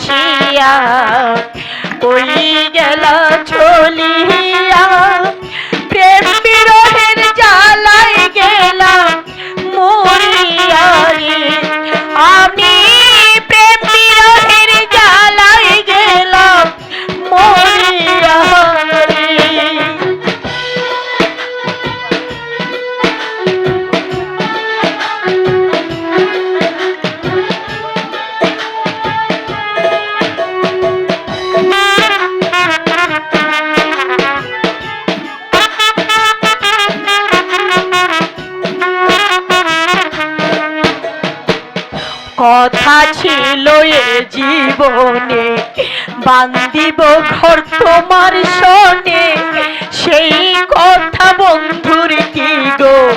বাসিয়া কই গেলা। কথা ছিল এ জীবনে। বান্দিব ঘর তোমার শোনে সেই কথা বন্ধুর কি গো?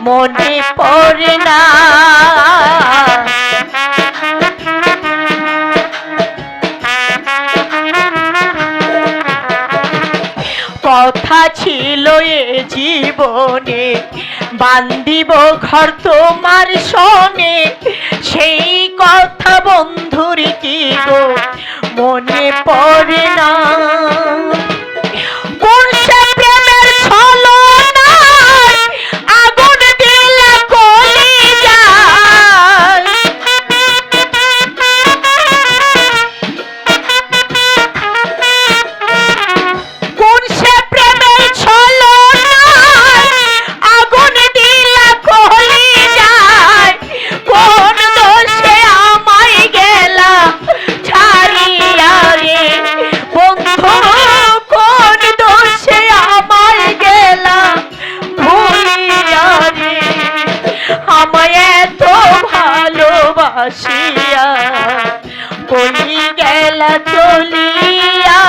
মনে পড়ে না। কথা ছিল এ জীবনে। বান্দিব ঘর তোমার শোনে সেই কথা বন্ধুর কি গো? মনে পড়ে না ভালোবাসিয়া বলি গেল চলিয়া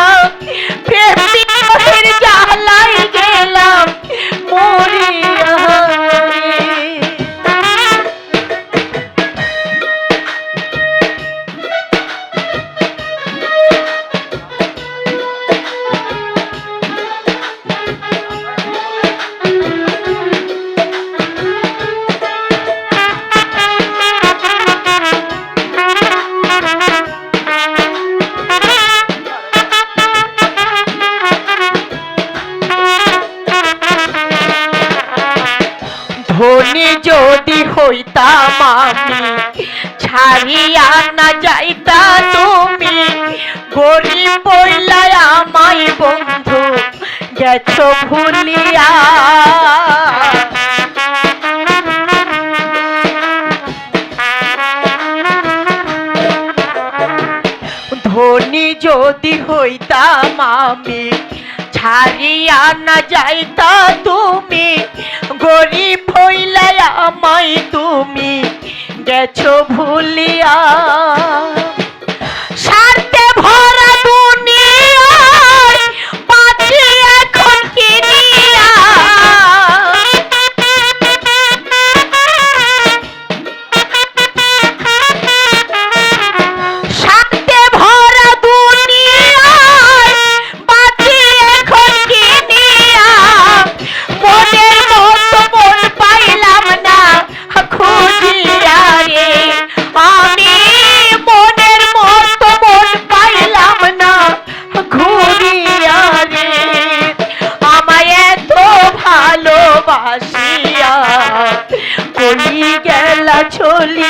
ধনী যদি হইতাম আমি, ছাড়িয়া না যাইতা তুমি। গরিব বইলাই আমায় বন্ধু, গেছো ভুলিয়া। ধনী যদি হইতাম আমি, ছাড়িয়া না যাইতা তুমি। গরিব হইলাই আমায় তুমি গেছো ভুলিয়া। চলিয়া